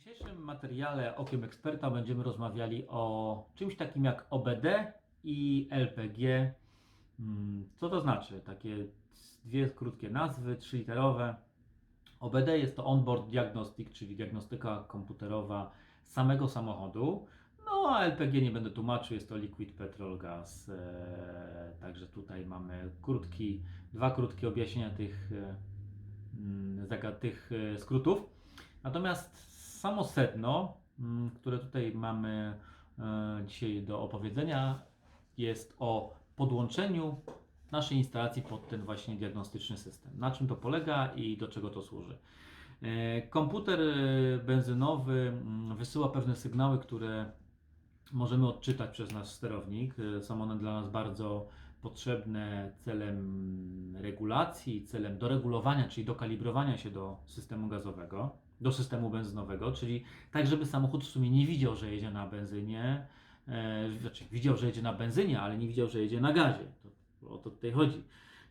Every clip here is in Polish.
dzisiejszym materiale Okiem Eksperta będziemy rozmawiali o czymś takim jak OBD i LPG. Mm, Co to znaczy? Takie dwie krótkie nazwy, trzyliterowe. OBD jest to Onboard Diagnostic, czyli diagnostyka komputerowa samego samochodu. No a LPG nie będę tłumaczył, jest to Liquid Petrol Gas. Eee, Także tutaj mamy krótki, dwa krótkie objaśnienia tych, e, mm, tych e, skrótów. Natomiast samo sedno, mm, które tutaj mamy e, dzisiaj do opowiedzenia, jest o podłączeniu naszej instalacji pod ten właśnie diagnostyczny system. Na czym to polega i do czego to służy? E, Komputer e, benzynowy mm, wysyła pewne sygnały, które możemy odczytać przez nasz sterownik. Są one dla nas bardzo potrzebne celem regulacji, celem doregulowania, czyli dokalibrowania się do systemu gazowego, do systemu benzynowego, czyli tak, żeby samochód w sumie nie widział, że jedzie na benzynie, e, znaczy widział, że jedzie na benzynie, ale nie widział, że jedzie na gazie. To, o to tutaj chodzi.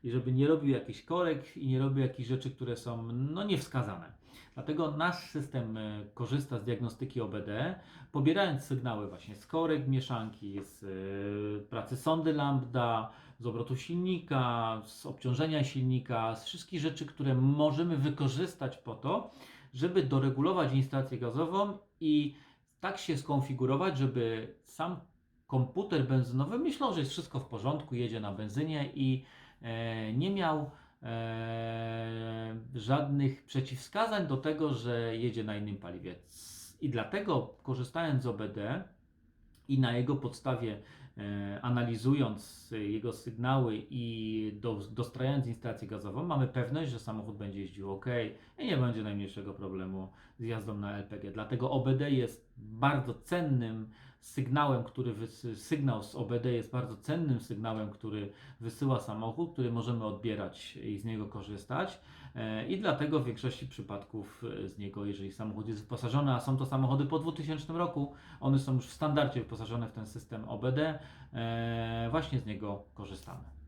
I żeby nie robił jakichś korek i nie robił jakichś rzeczy, które są no, niewskazane. Dlatego nasz system e, korzysta z diagnostyki OBD, pobierając sygnały właśnie z korek mieszanki, z e, pracy sondy lambda, z obrotu silnika, z obciążenia silnika, z wszystkich rzeczy, które możemy wykorzystać po to, żeby doregulować instalację gazową i tak się skonfigurować, żeby sam komputer benzynowy myślał, że jest wszystko w porządku, jedzie na benzynie i nie miał e, żadnych przeciwwskazań do tego, że jedzie na innym paliwie. I dlatego korzystając z OBD i na jego podstawie e, analizując e, jego sygnały i do, dostrajając instalację gazową, mamy pewność, że samochód będzie jeździł ok i nie będzie najmniejszego problemu z jazdą na LPG. Dlatego OBD jest bardzo cennym sygnałem, który sygnał z OBD jest bardzo cennym sygnałem, który wysyła samochód, który możemy odbierać i z niego korzystać. E, I dlatego w większości przypadków e, z niego, jeżeli samochód jest wyposażony, a są to samochody po 2000 roku, one są już w standardzie wyposażone w ten system OBD, e, właśnie z niego korzystamy.